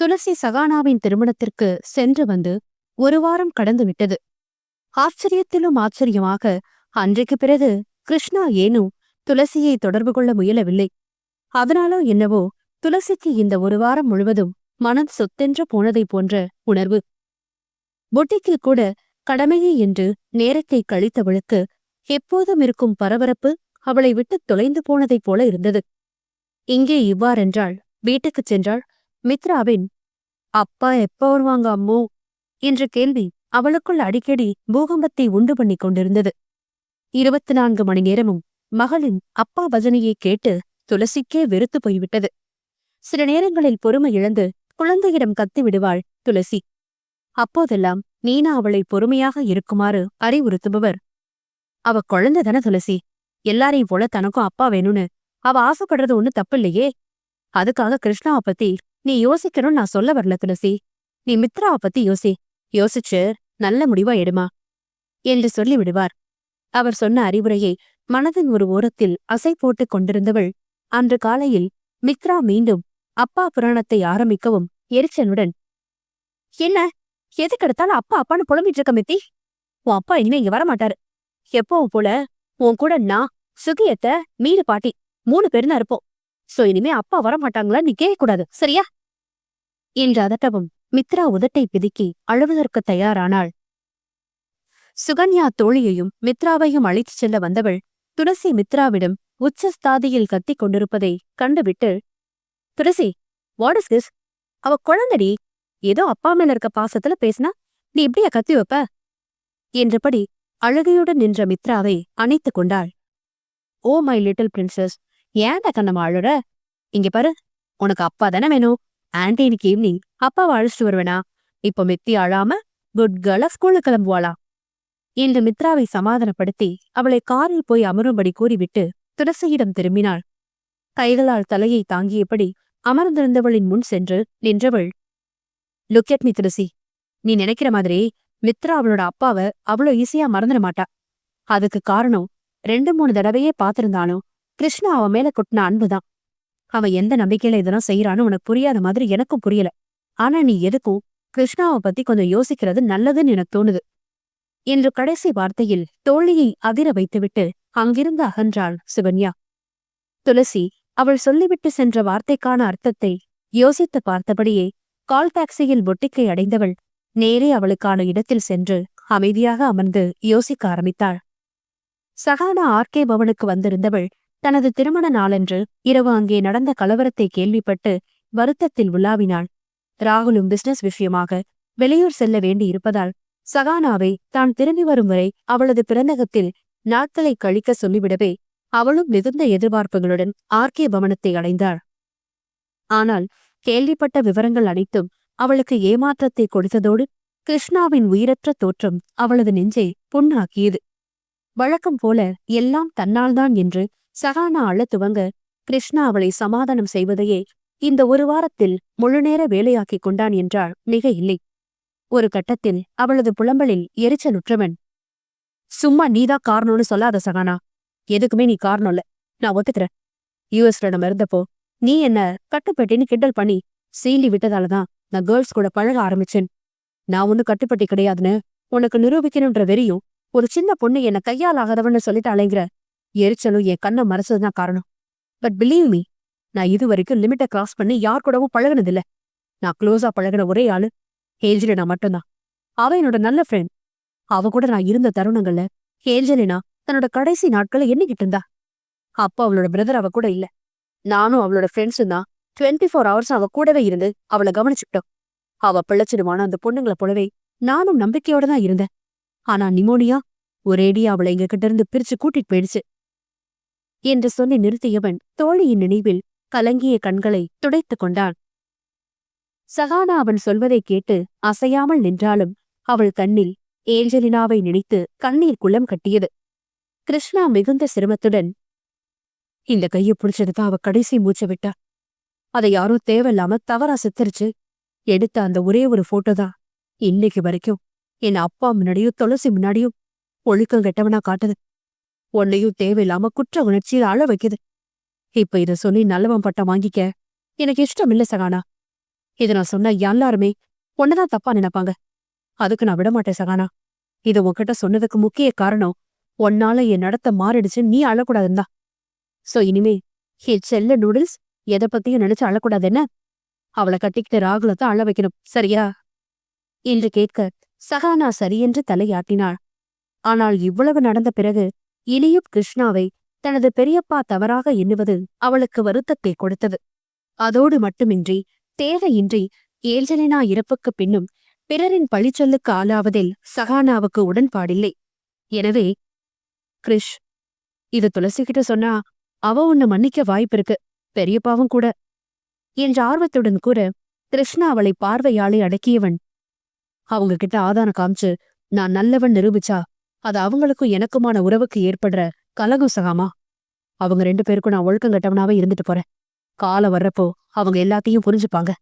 துளசி சகானாவின் திருமணத்திற்கு சென்று வந்து ஒரு வாரம் கடந்து விட்டது. ஆச்சரியத்திலும் ஆச்சரியமாக அன்றைக்கு பிறகு கிருஷ்ணா ஏனோ துளசியை தொடர்பு கொள்ள முயலவில்லை. அதனாலோ என்னவோ துளசிக்கு இந்த ஒரு வாரம் முழுவதும் மனம் சொத்தென்று போனதைப் போன்ற உணர்வு. பொட்டிக்கில் கூட கடமையே என்று நேரத்தை கழித்தவளுக்கு எப்போதும் இருக்கும் பரபரப்பு அவளை விட்டு தொலைந்து போனதைப் போல இருந்தது. இங்கே இவ்வாறென்றாள் வீட்டுக்குச் சென்றாள் மித்ராவின் அப்பா எப்ப வருவாங்க அம்மோ? என்ற கேள்வி அவளுக்குள் அடிக்கடி பூகம்பத்தை உண்டு பண்ணிக் கொண்டிருந்தது. இருபத்தி நான்கு மணி நேரமும் மகளின் அப்பா பஜனையை கேட்டு துளசிக்கே வெறுத்து போய்விட்டது. சில நேரங்களில் பொறுமை இழந்து குழந்தையிடம் கத்தி விடுவாள் துளசி. அப்போதெல்லாம் நீனா அவளை பொறுமையாக இருக்குமாறு அறிவுறுத்துபவர். அவ குழந்தை தானே துளசி. எல்லாரையும் போல தனக்கும் அப்பா வேணும்னு. அவ ஆசைப்படுறது ஒண்ணு தப்பில்லையே. அதுக்காக கிருஷ்ணாவை பத்தி நீ யோசிக்கணும்னு நான் சொல்ல வரல துளசி. நீ மித்ராவை பத்தி யோசி. யோசிச்சு நல்ல முடிவா எடுமா? என்று சொல்லி விடுவார். அவர் சொன்ன அறிவுரையை மனதின் ஒரு ஓரத்தில் அசை போட்டுக் கொண்டிருந்தவள் அன்று காலையில் மித்ரா மீண்டும் அப்பா புராணத்தை ஆரம்பிக்கவும் எரிச்சனுடன் என்ன? எதுக்கெடுத்தாலும் அப்பா அப்பான்னு புலம்பிட்டு இருக்க மித்தி? உன் அப்பா இனிமே இங்க வரமாட்டாரு. எப்பவும் போல உன் கூட நான் சுகியத்த மீனு பாட்டி மூணு பேருந்தான் இருப்போம். சோ இனிமே அப்பா வரமாட்டாங்களா? நீ கேட்கக்கூடாது சரியா? என்று அதட்டவும் மித்ரா உதட்டை பிதுக்கி அழுவதற்கு தயாரானாள். சுகன்யா தோழியையும் மித்ராவையும் அழைத்துச் செல்ல வந்தவள் துளசி மித்ராவிடம் உச்சஸ்தாதியில் கத்திக் கொண்டிருப்பதை கண்டுவிட்டு துளசி வாட் இஸ் திஸ் அவ குழந்தடி. ஏதோ அப்பா மேல இருக்க பாசத்துல பேசினா நீ இப்படியா கத்தி வைப்ப? என்றபடி அழுகையுடன் நின்ற மித்ராவை அணைத்துக் கொண்டாள். ஓ மை லிட்டில் பிரின்சஸ் ஏன்டா கண்ணம்மா அழுற இங்க பாரு உனக்கு அப்பா தானே வேணும். ஆன்டி இன்னைக்கு ஈவினிங் அப்பாவை அழைச்சிட்டு வருவேனா? இப்போ மித்தி அழாம குட் கேர்ளா ஸ்கூலுக்கு கிளம்புவாளா? என்று மித்ராவை சமாதானப்படுத்தி அவளை காரில் போய் அமரும்படி கூறிவிட்டு துளசியிடம் திரும்பினாள். கைகளால் தலையை தாங்கியபடி அமர்ந்திருந்தவளின் முன் சென்று நின்றவள் லுக் at மீ துளசி. நீ நினைக்கிற மாதிரி மித்ரா அவளோட அப்பாவை அவ்வளோ ஈஸியா மறந்துட மாட்டா. அதுக்கு காரணம் ரெண்டு மூணு தடவையே பாத்திருந்தானோ கிருஷ்ணா அவன் மேல கொட்டின அன்புதான். அவன் எந்த நம்பிக்கையில இதெல்லாம் செய்யறான்னு உனக்கு புரியாத மாதிரி எனக்கும் புரியல. ஆனா நீ எதுக்கும் கிருஷ்ணாவை பத்தி கொஞ்சம் யோசிக்கிறது நல்லதுன்னு எனக்கு தோணுது. என்று கடைசி வார்த்தையில் தோழியை அதிர வைத்துவிட்டு அங்கிருந்து அகன்றாள் சுகன்யா. துளசி அவள் சொல்லிவிட்டு சென்ற வார்த்தைக்கான அர்த்தத்தை யோசித்து பார்த்தபடியே கால் டாக்ஸியில் பொட்டிக்கை அடைந்தவள் நேரே அவளுக்கான இடத்தில் சென்று அமைதியாக அமர்ந்து யோசிக்க ஆரம்பித்தாள். சகானா ஆர்கே பவனுக்கு வந்திருந்தவள் தனது திருமண நாளன்று இரவு அங்கே நடந்த கலவரத்தை கேள்விப்பட்டு வருத்தத்தில் உலாவினாள். ராகுலும் பிசினஸ் விஷயமாக வெளியூர் செல்ல வேண்டியிருப்பதால் சகானாவை தான் திரும்பி வரும் வரை அவளது பிறந்தகத்தில் நாட்களை கழிக்க சொல்லிவிடவே அவளும் மிகுந்த எதிர்பார்ப்புகளுடன் ஆர்கே பவனத்தை அடைந்தாள். ஆனால் கேள்விப்பட்ட விவரங்கள் அனைத்தும் அவளுக்கு ஏமாற்றத்தை கொடுத்ததோடு கிருஷ்ணாவின் உயிரற்ற தோற்றம் அவளது நெஞ்சை புண்ணாக்கியது. வழக்கம் போல எல்லாம் தன்னால்தான் என்று சகானா அழத் துவங்க கிருஷ்ணா அவளை சமாதானம் செய்வதையே இந்த ஒரு வாரத்தில் முழுநேர வேலையாக்கிக் கொண்டான் என்றால் மிக இல்லை. ஒரு கட்டத்தில் அவளது புலம்பலில் எரிச்சலுற்றவன். சும்மா நீதான் காரணம்னு சொல்லாத சகானா. எதுக்குமே நீ காரணம் இல்ல. நான் ஒத்துக்கிறேன். யூஎஸ்ல நம்ம இருந்தப்போ நீ என்ன கட்டுப்பட்டின்னு கிண்டல் பண்ணி சீண்டி விட்டதாலதான் நான் கேர்ள்ஸ் கூட பழக ஆரம்பிச்சேன். நான் ஒன்னும் கட்டுப்பட்டி கிடையாதுன்னு உனக்கு நிரூபிக்கணுன்ற வெறியும் ஒரு சின்ன பொண்ணு என்ன கையால் ஆகாதவன்னு சொல்லிட்டு அலைங்கிற எரிச்சலும் என் கண்ணை மறைச்சதுதான் காரணம். பட் பிலீவ் மீ நான் இது வரைக்கும் லிமிட்டை கிராஸ் பண்ணி யார் கூடவும் பழகினதில்ல. நான் க்ளோஸா பழகின ஒரே ஆளு ஏஞ்சலினா மட்டும்தான். அவ என்னோட நல்ல ஃப்ரெண்ட் அவ கூட நான் இருந்த தருணங்கள்ல ஏஞ்சலினா தன்னோட கடைசி நாட்களை எண்ணிக்கிட்டு இருந்தா. அப்போ அவளோட பிரதர் அவ கூட இல்ல. நானும் அவளோட ஃப்ரெண்ட்ஸும் தான் டுவெண்ட்டி ஃபோர் ஹவர்ஸ் அவ கூடவே இருந்து அவளை கவனிச்சுக்கிட்டோம். அவ பிழைச்சிடுவான அந்த பொண்ணுங்களை போலவே நானும் நம்பிக்கையோட தான் இருந்தேன். ஆனா நிமோனியா ஒரேடியா அவளை எங்க கிட்ட இருந்து பிரிச்சு கூட்டிட்டு போயிடுச்சு. என்று சொல்லி நிறுத்தியவன் தோழியின் நினைவில் கலங்கிய கண்களை துடைத்துக் கொண்டான். சகானா அவன் சொல்வதைக் கேட்டு அசையாமல் நின்றாலும் அவள் கண்ணில் ஏஞ்சலினாவை நினைத்து கண்ணீர் குளம் கட்டியது. கிருஷ்ணா மிகுந்த சிரமத்துடன் இந்த கையை பிடிச்சதுதான் அவ கடைசி மூச்சை விட்டா. அதை யாரோ தேவையில்லாம தவறா சித்தரிச்சு எடுத்த அந்த ஒரே ஒரு போட்டோ தான். இன்னைக்கு வரைக்கும் என் அப்பா முன்னாடியும் துளசி முன்னாடியும் ஒழுக்கம் கெட்டவனா காட்டுது. உன்னையும் தேவையில்லாம குற்ற உணர்ச்சியில் அழ வைக்குது. இப்ப இத சொல்லி நல்லவன் பட்டம் வாங்கிக்க. எனக்கு இஷ்டம் இல்ல சகானா. இத நான் சொன்ன எல்லாருமே உன்னதான் தப்பா நினைப்பாங்க. அதுக்கு நான் விடமாட்டேன் சகானா. இத உன்கிட்ட சொன்னதுக்கு முக்கிய காரணம் உன்னால என் நடத்த மாறிடுச்சு நீ அழக்கூடாதுன்னா சோ இனிமே என் செல்ல நூடுல்ஸ் எதை பத்தியும் நினைச்சு அழக்கூடாது என்ன? அவளை கட்டிக்கிட்டு ராகுலத்தை அழ வைக்கணும் சரியா? என்று கேட்க சகானா சரியென்று தலையாட்டினாள். ஆனால் இவ்வளவு நடந்த பிறகு இனியும் கிருஷ்ணாவை தனது பெரியப்பா தவறாக எண்ணுவது அவளுக்கு வருத்தத்தை கொடுத்தது. அதோடு மட்டுமின்றி தேவையின்றி ஏஞ்சலினா இறப்புக்குப் பின்னும் பிறரின் பழிச்சொல்லுக்கு ஆளாவதில் சகானாவுக்கு உடன்பாடில்லை. எனவே கிருஷ் இது துளசிகிட்ட சொன்னா அவ உன்னை மன்னிக்க வாய்ப்பிருக்கு பெரியப்பாவும் கூட. என்ற ஆர்வத்துடன் கூட கிருஷ்ணா அவளை பார்வையாளே அடக்கியவன். அவங்க கிட்ட ஆதாரம் காமிச்சு நான் நல்லவன் நிரூபிச்சா அது அவங்களுக்கும் எனக்குமான உறவுக்கு ஏற்படுற கலகம் சகாமா. அவங்க ரெண்டு பேருக்கும் நான் ஒழுக்கம் கட்டவனாவே இருந்துட்டு போறேன். காலம் வர்றப்போ அவங்க எல்லாத்தையும் புரிஞ்சுப்பாங்க.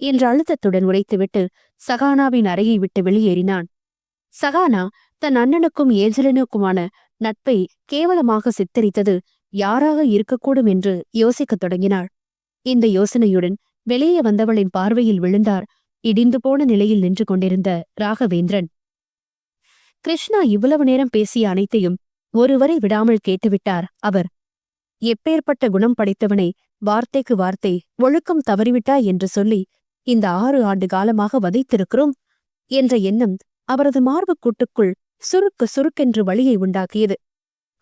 என்ற அழுத்தத்துடன் உரைத்துவிட்டு சகானாவின் அறையை விட்டு வெளியேறினான். சகானா தன் அண்ணனுக்கும் ஏஞ்சலனுக்குமான நட்பை கேவலமாக சித்தரித்தது யாராக இருக்கக்கூடும் என்று யோசிக்கத் தொடங்கினாள். இந்த யோசனையுடன் வெளியே வந்தவளின் பார்வையில் விழுந்தார் இடிந்து போன நிலையில் நின்று கொண்டிருந்த ராகவேந்திரன். கிருஷ்ணா இவ்வளவு நேரம் பேசிய அனைத்தையும் ஒருவரை விடாமல் கேட்டுவிட்டார். அவர் எப்பேற்பட்ட குணம் படைத்தவனை வார்த்தைக்கு வார்த்தை ஒழுக்கம் தவறிவிட்டாய் என்று சொல்லி இந்த ஆறு ஆண்டு காலமாக வதைத்திருக்கிறோம் என்ற எண்ணம் அவரது மார்புக்கூட்டுக்குள் சுருக்கு சுருக்கென்று வழியை உண்டாக்கியது.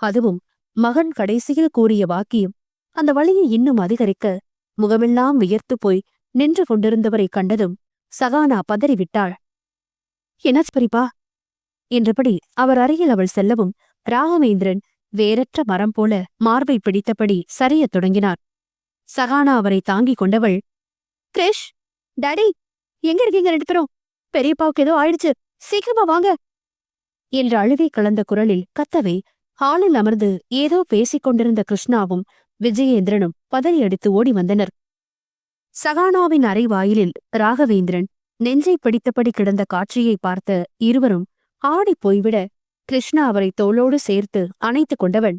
அதுவும் மகன் கடைசியில் கூறிய வாக்கியம். அந்த வழியை இன்னும் அதிகரிக்க முகமெல்லாம் வியர்த்து போய் நின்று கொண்டிருந்தவரை கண்டதும் சகானா பதறிவிட்டாள். என்ன பெரிப்பா என்றபடி அவர் அருகில் அவள் செல்லவும் ராகவேந்திரன் வேறற்ற மரம் போல மார்பை பிடித்தபடி சரியத் தொடங்கினார். சகானா அவரை தாங்கிக் கொண்டவள் கிரிஷ் டாடி எங்க இருக்கீங்க ரெண்டு பேரும்? பெரியப்பாவுக்கு ஏதோ ஆயிடுச்சு. சீக்கிரமா வாங்க. என்ற அழுகை கலந்த குரலில் கத்தவே ஹாலில் அமர்ந்து ஏதோ பேசிக் கொண்டிருந்த கிருஷ்ணாவும் விஜயேந்திரனும் பதறியடித்து ஓடி வந்தனர். சகானாவின் அறை வாயிலில் ராகவேந்திரன் நெஞ்சை பிடித்தபடி கிடந்த காட்சியை பார்த்த இருவரும் ஆடிப் போய்விட கிருஷ்ணா அவரை தோளோடு சேர்த்து அணைத்துக் கொண்டவன்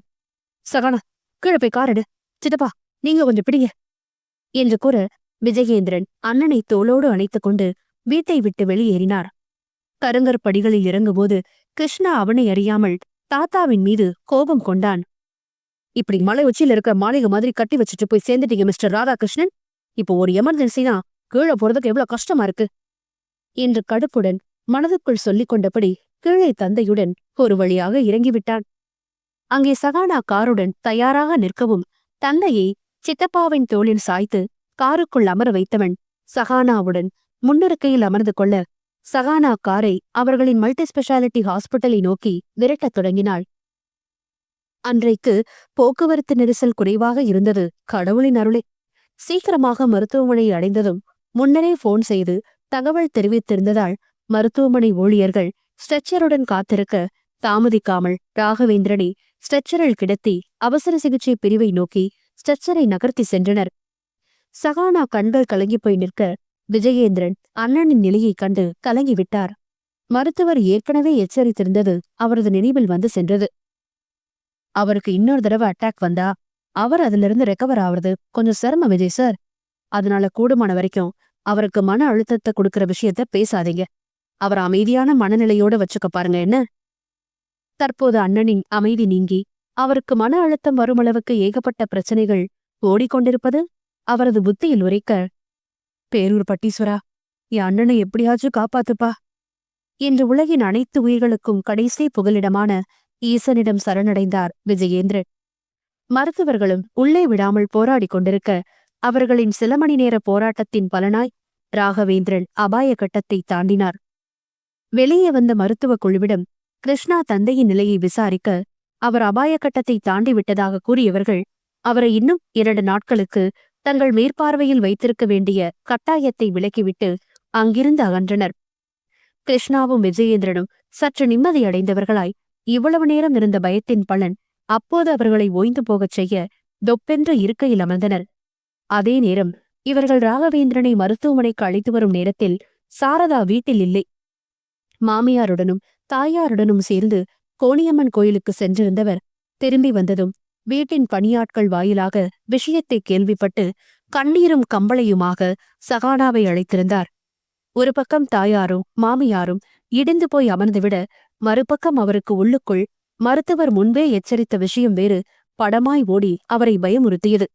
சகனா கீழே போய் காரடு சித்தப்பா நீங்க கொஞ்சம் பிடிங்க. என்று கூற விஜயேந்திரன் அண்ணனை தோளோடு அணைத்துக் கொண்டு வீட்டை விட்டு வெளியேறினார். கருங்கர் படிகளில் இறங்கும்போது கிருஷ்ணா அவனை அறியாமல் தாத்தாவின் மீது கோபம் கொண்டான். இப்படி மலை உச்சியில இருக்க மாளிகை மாதிரி கட்டி வச்சுட்டு போய் சேர்ந்துட்டீங்க மிஸ்டர் ராதாகிருஷ்ணன்? இப்போ ஒரு எமர்ஜென்சினா கீழே போறதுக்கு எவ்வளவு கஷ்டமா இருக்கு. என்று கடுப்புடன் மனதுக்குள் சொல்லிக் கொண்டபடி கீழே தந்தையுடன் ஒரு வழியாக இறங்கிவிட்டான். அங்கே சகானா காருடன் தயாராக நிற்கவும் தந்தையை சித்தப்பாவின் தோளில் சாய்த்து காருக்குள் அமர வைத்தவன் சகானாவுடன் முன்னிருக்கையில் அமர்ந்து கொள்ள சகானா காரை அவர்களின் மல்டி ஸ்பெஷாலிட்டி ஹாஸ்பிட்டலை நோக்கி விரட்டத் தொடங்கினாள். அன்றைக்கு போக்குவரத்து நெரிசல் குறைவாக இருந்தது கடவுளின் அருளே. சீக்கிரமாக மருத்துவமனை அடைந்ததும் முன்னரே போன் செய்து தகவல் தெரிவித்திருந்ததால் மருத்துவமனை ஊழியர்கள் ஸ்ட்ரெச்சருடன் காத்திருக்க தாமதிக்காமல் ராகவேந்திரனை ஸ்ட்ரெச்சரில் கிடத்தி அவசர சிகிச்சை பிரிவை நோக்கி ஸ்ட்ரெச்சரை நகர்த்தி சென்றனர். சகானா கண்கள் கலங்கிப் போய் நிற்க விஜயேந்திரன் அண்ணனின் நிலையைக் கண்டு கலங்கிவிட்டார். மருத்துவர் ஏற்கனவே எச்சரித்திருந்தது அவரது நினைவில் வந்து சென்றது. அவருக்கு இன்னொரு தடவை அட்டாக் வந்தா அவர் அதிலிருந்து ரெக்கவர் ஆவறது கொஞ்சம் சிரமம் விஜய் சார். அதனால கூடுமான வரைக்கும் அவருக்கு மன அழுத்தத்தை கொடுக்கிற விஷயத்த பேசாதீங்க. அவர் அமைதியான மனநிலையோட வச்சுக்க பாருங்க என்ன? தற்போது அண்ணனின் அமைதி நீங்கி அவருக்கு மன அழுத்தம் வருமளவுக்கு ஏகப்பட்ட பிரச்சனைகள் ஓடிக்கொண்டிருப்பது அவரது புத்தியில் உரைக்க பேரூர் பட்டீஸ்வரா என் அண்ணனை எப்படியாச்சும் காப்பாத்துப்பா என்று உலகின் அனைத்து உயிர்களுக்கும் கடைசி புகலிடமான ஈசனிடம் சரணடைந்தார் விஜயேந்திரன். மருத்துவர்களும் உள்ளே விடாமல் போராடிக் கொண்டிருக்க அவர்களின் சில மணி நேர போராட்டத்தின் பலனாய் ராகவேந்திரன் அபாய கட்டத்தை தாண்டினார். வெளியே வந்த மருத்துவக் குழுவிடம் கிருஷ்ணா தந்தையின் நிலையை விசாரிக்க அவர் அபாய கட்டத்தை தாண்டி விட்டதாக கூறியவர்கள் அவரை இன்னும் இரண்டு நாட்களுக்கு தங்கள் மேற்பார்வையில் வைத்திருக்க வேண்டிய கட்டாயத்தை விலக்கிவிட்டு அங்கிருந்து அகன்றனர். கிருஷ்ணாவும் விஜயேந்திரனும் சற்று நிம்மதியடைந்தவர்களாய் இவ்வளவு நேரம் இருந்த பயத்தின் பலன் அப்போது அவர்களை ஓய்ந்து போகச் செய்ய தொப்பென்ற இருக்கையில் அமர்ந்தனர். அதே நேரம் இவர்கள் ராகவேந்திரனை மருத்துவமனைக்கு அழைத்து வரும் நேரத்தில் சாரதா வீட்டில் இல்லை. மாமியாருடனும் தாயாருடனும் சேர்ந்து கோணியம்மன் கோயிலுக்கு சென்றிருந்தவர் திரும்பி வந்ததும் வீட்டின் பணியாட்கள் வாயிலாக விஷயத்தை கேள்விப்பட்டு கண்ணீரும் கம்பளையுமாக சகானாவை அழைத்திருந்தார். ஒரு பக்கம் தாயாரும் மாமியாரும் இடிந்து போய் அமர்ந்துவிட மறுபக்கம் அவருக்கு உள்ளுக்குள் மருத்துவர் முன்பே எச்சரித்த விஷயம் வேறு படமாய் ஓடி அவரை பயமுறுத்தியது.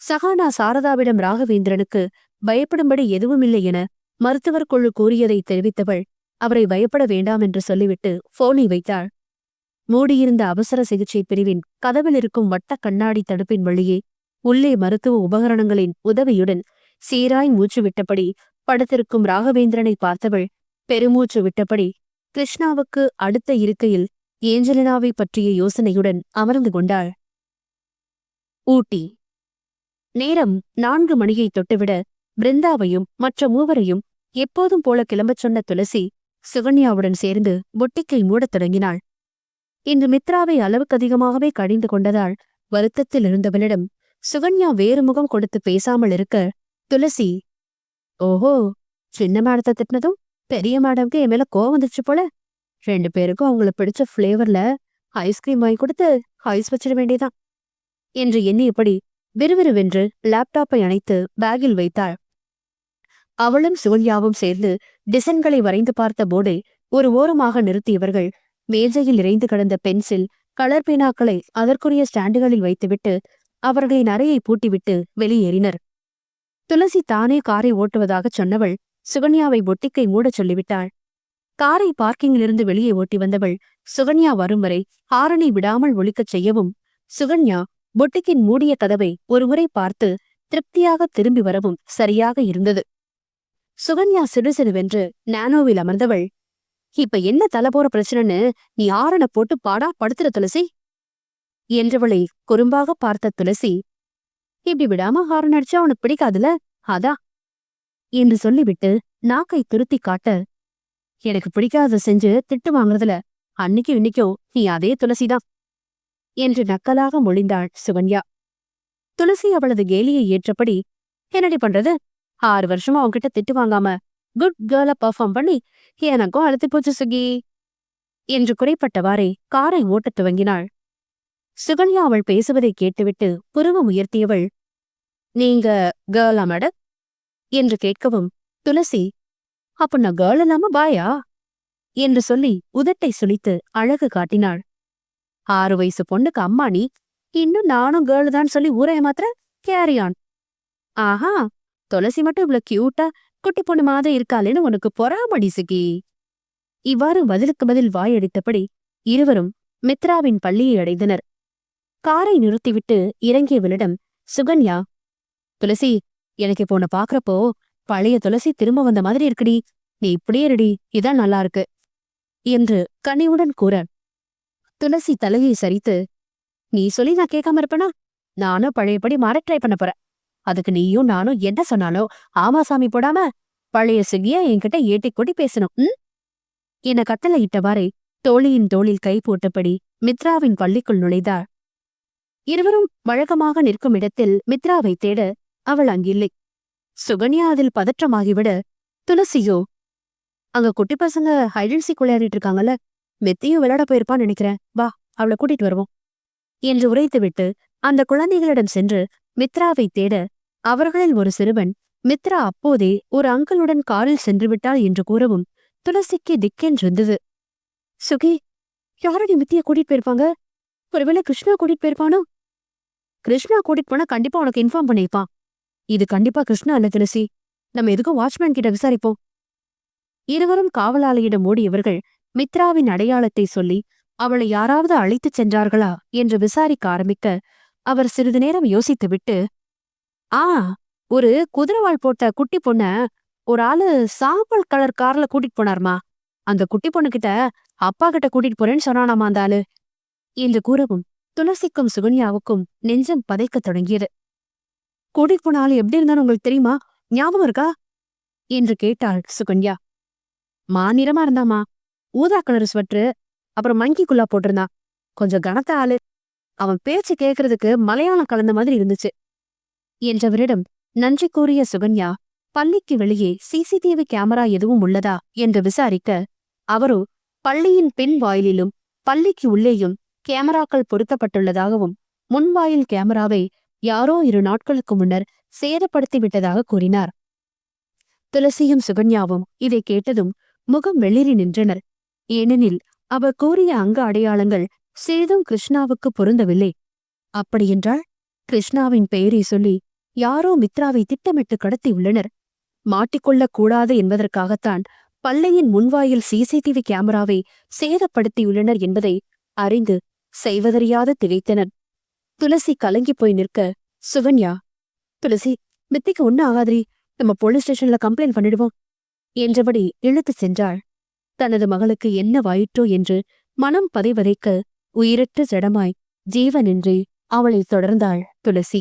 சகானா சாரதாவிடம் ராகவேந்திரனுக்கு பயப்படும்படி எதுவுமில்லை என மருத்துவர் குழு கூறியதை தெரிவித்தவள் அவரை பயப்பட வேண்டாம் என்று சொல்லிவிட்டு போனை வைத்தாள். மூடியிருந்த அவசர சிகிச்சை பிரிவின் கதவில் இருக்கும் வட்ட கண்ணாடி தடுப்பின் வழியே உள்ளே மருத்துவ உபகரணங்களின் உதவியுடன் சீராய் மூச்சு விட்டபடி படுத்திருக்கும் ராகவேந்திரனை பார்த்தவள் பெருமூச்சு விட்டபடி கிருஷ்ணாவுக்கு அடுத்த இருக்கையில் ஏஞ்சலினாவை பற்றிய யோசனையுடன் அமர்ந்து கொண்டாள். ஊட்டி. நேரம் நான்கு மணியை தொட்டுவிட பிருந்தாவையும் மற்ற மூவரையும் எப்போதும் போல கிளம்பச் சொன்ன துளசி சுகன்யாவுடன் சேர்ந்து பொட்டிக்கை மூடத் தொடங்கினாள். இன்று மித்ராவை அளவுக்கு அதிகமாகவே கடிந்து கொண்டதால் வருத்தத்தில் இருந்தவளிடம் சுகன்யா வேறு முகம் கொடுத்து பேசாமல் இருக்க துளசி ஓஹோ சின்ன மேடத்தை திட்டினதும் பெரிய மேடம்க்கு என் மேல கோவம் வந்துச்சு போல. ரெண்டு பேருக்கும் அவங்கள பிடிச்ச ஃப்ளேவர்ல ஐஸ்கிரீம் வாங்கி கொடுத்து ஐஸ் வச்சிட வேண்டியதான் என்று எண்ணியபடி விறுவிறுவென்று லேப்டாப்பை அணைத்து பேக்கில் வைத்தாள். அவளும் சுகன்யாவும் சேர்ந்து டிசைன்களை வரைந்து பார்த்த போர்டை ஒரு ஓரமாக நிறுத்தியவர்கள் மேஜையில் இறைந்து கிடந்த பென்சில் கலர் பேனாக்களை அதற்குரிய ஸ்டாண்டுகளில் வைத்துவிட்டு அவர்களின் அறையை பூட்டிவிட்டு வெளியேறினர். துளசி தானே காரை ஓட்டுவதாகச் சொன்னவள் சுகன்யாவை பொட்டிக்கை மூடச் சொல்லிவிட்டாள். காரை பார்க்கிங்கிலிருந்து வெளியே ஓட்டி வந்தவள் சுகன்யா வரும் வரை ஹாரனை விடாமல் ஒழிக்கச் செய்யவும் சுகன்யா பொட்டிக்கின் மூடிய கதவை ஒருமுறை பார்த்து திருப்தியாக திரும்பி வரவும் சரியாக இருந்தது. சுகன்யா சிடுசிடுவென்று நானோவில் அமர்ந்தவள். இப்ப என்ன தலை போற பிரச்சனைன்னு நீ ஆரண போட்டு பாடா படுத்துற துளசி? என்றவளை குறும்பாக பார்த்த துளசி இப்படி விடாம ஹாரன் அடிச்சா உனக்கு பிடிக்காதுல? அதா. என்று சொல்லிவிட்டு நாக்கை துருத்தி காட்ட எனக்கு பிடிக்காத செஞ்சு திட்டு வாங்குறதுல அன்னைக்கும் இன்னைக்கும் நீ அதே துளசிதான். என்று நக்கலாக மொழிந்தாள் சுகன்யா. துளசி அவளது கேலியை ஏற்றபடி என்னடி பண்றது? ஆறு வருஷமா உன்கிட்ட திட்டு வாங்காம குட் கேர்ல பர்ஃபார்ம் பண்ணி எனக்கும் அழுத்தி போச்சு சுகி. என்று குறைப்பட்டவாறே காரை ஓட்டத் துவங்கினாள். சுகன்யா அவள் பேசுவதை கேட்டுவிட்டு புருவம் உயர்த்தியவள் நீங்க கேர்லா மேடம் என்று கேட்கவும் துளசி அப்ப நான் கேர்ள் இல்லாம பாயா என்று சொல்லி உதட்டை சுழித்து அழகு காட்டினாள். ஆறு வயசு பொண்ணுக்கு அம்மா நீ இன்னும் நானும் கேர்ள் தான் சொல்லி ஊரை மாத்திர கேரியான் ஆஹா துளசி மட்டும் இவ்வளவு கியூட்டா குட்டி பொண்ணு மாதிரி இருக்காளேன்னு உனக்கு பொறாமடி சுகி. இவ்வாறு பதிலுக்கு பதில் வாயடித்தபடி இருவரும் மித்ராவின் பள்ளியை அடைந்தனர். காரை நிறுத்திவிட்டு இறங்கியவளிடம் சுகன்யா துளசி எனக்கு இப்போ உன்னை பாக்குறப்போ பழைய துளசி திரும்ப வந்த மாதிரி இருக்குடி. நீ இப்படியே இருடி இதான் நல்லா இருக்கு என்று கனிவுடன் கூற துளசி தலையை சரித்து நீ சொல்லி நான் கேட்காம இருப்பேனா? நானும் பழையபடி மாற ட்ரை பண்ண போறேன். அதுக்கு நீயும் நானும் என்ன சொன்னாலும் ஆமா சாமி போடாம பழைய சுகிய என்கிட்ட ஏட்டி கொடி பேசணும். ம்? என கத்தல இட்டவாறே தோழியின் தோளில் கை போட்டபடி மித்ராவின் பள்ளிக்குள் நுழைந்தாள். இருவரும் வழக்கமாக நிற்கும் இடத்தில் மித்ராவை தேட அவள் அங்கில்லை. சுகன்யா அதில் பதற்றமாகிவிட துளசியோ அங்க குட்டி பசங்க ஹைடன்சி விளையாடிட்டு இருக்காங்கல்ல மெத்தையும் விளையாட போயிருப்பான்னு நினைக்கிறேன். வா அவளை கூட்டிட்டு வருவோம். என்று உரைத்துவிட்டு அந்த குழந்தைகளிடம் சென்று மித்ராவை தேட அவர்களில் ஒரு சிறுவன் மித்ரா அப்போதே ஒரு அங்கிளுடன் காரில் சென்று விட்டாள் என்று கூறவும் துளசிக்கு திக்கென்றிருந்தது சுகி யாரடி மித்திய கூட்டிட்டு போயிருப்பாங்க? ஒருவேளை கிருஷ்ணா கூட்டிட்டு போயிருப்பானோ? கிருஷ்ணா கூட்டிட்டு போனா கண்டிப்பா உனக்கு இன்ஃபார்ம் பண்ணிருப்பான் இது கண்டிப்பா கிருஷ்ணா இல்ல துளசி. நம்ம எதுக்கும் வாட்ச்மேன் கிட்ட விசாரிப்போம். இருவரும் காவலாளியிடம் ஓடியவர்கள் மித்ராவின் அடையாளத்தை சொல்லி அவளை யாராவது அழைத்துச் சென்றார்களா என்று விசாரிக்க ஆரம்பிக்க அவர் சிறிது நேரம் யோசித்துவிட்டு ஆ ஒரு குதிரவால் போட்ட குட்டி பொண்ண ஒரு ஆளு சாம்பல் கலர் கார்ல கூட்டிட்டு போனார்மா. அந்த குட்டி பொண்ணுகிட்ட அப்பா கிட்ட கூட்டிட்டு போறேன்னு சொன்னானாமா அந்த ஆளு. என்று கூறவும் துளசிக்கும் சுகன்யாவுக்கும் நெஞ்சம் பதைக்கத் தொடங்கியது. கூட்டிட்டு போன ஆளு எப்படி இருந்தாலும் உங்களுக்கு தெரியுமா? ஞாபகம் இருக்கா? என்று கேட்டாள் சுகன்யா. மாநிறமா இருந்தாமா ஊதா கலர் ஸ்வெட்ரு அப்புறம் மங்கிக்குள்ளா போட்டிருந்தான் கொஞ்சம் கனத்த ஆளு. அவன் பேச்சு கேட்கறதுக்கு மலையாளம் கலந்த மாதிரி இருந்துச்சு. என்றவரிடம் நன்றி கூறிய சுகன்யா பள்ளிக்கு வெளியே சிசிடிவி கேமரா எதுவும் உள்ளதா? என்று விசாரிக்க அவரோ பள்ளியின் பின் வாயிலிலும் பள்ளிக்கு உள்ளேயும் கேமராக்கள் பொருத்தப்பட்டுள்ளதாகவும் முன்வாயில் கேமராவை யாரோ இரு நாட்களுக்கு முன்னர் சேதப்படுத்திவிட்டதாக கூறினார். துளசியும் சுகன்யாவும் இதை கேட்டதும் முகம் வெளிரி நின்றனர். ஏனெனில் அவர் கூறிய அங்க அடையாளங்கள் சிறிதும் கிருஷ்ணாவுக்கு பொருந்தவில்லை. அப்படியென்றால்? கிருஷ்ணாவின் பெயரை சொல்லி யாரோ மித்ராவை திட்டமிட்டு கடத்தியுள்ளனர் மாட்டிக்கொள்ளக் கூடாது என்பதற்காகத்தான் பள்ளியின் முன்வாயில் சிசிடிவி கேமராவை சேதப்படுத்தியுள்ளனர் என்பதை அறிந்து செய்வதறியாது திகைத்தனர். துளசி கலங்கிப் போய் நிற்க சுகன்யா துளசி மித்திக்கு ஒன்னும் ஆகாதிரி நம்ம போலீஸ் ஸ்டேஷன்ல கம்ப்ளைண்ட் பண்ணிடுவோம் என்றபடி இழுத்துச் சென்றாள். தனது மகளுக்கு என்ன வாயிற்றோ என்று மனம் பதைவதைக்க உயிரற்ற ஜடமாய் ஜீவனின்றி அவளைத் தொடர்ந்தாள் துளசி.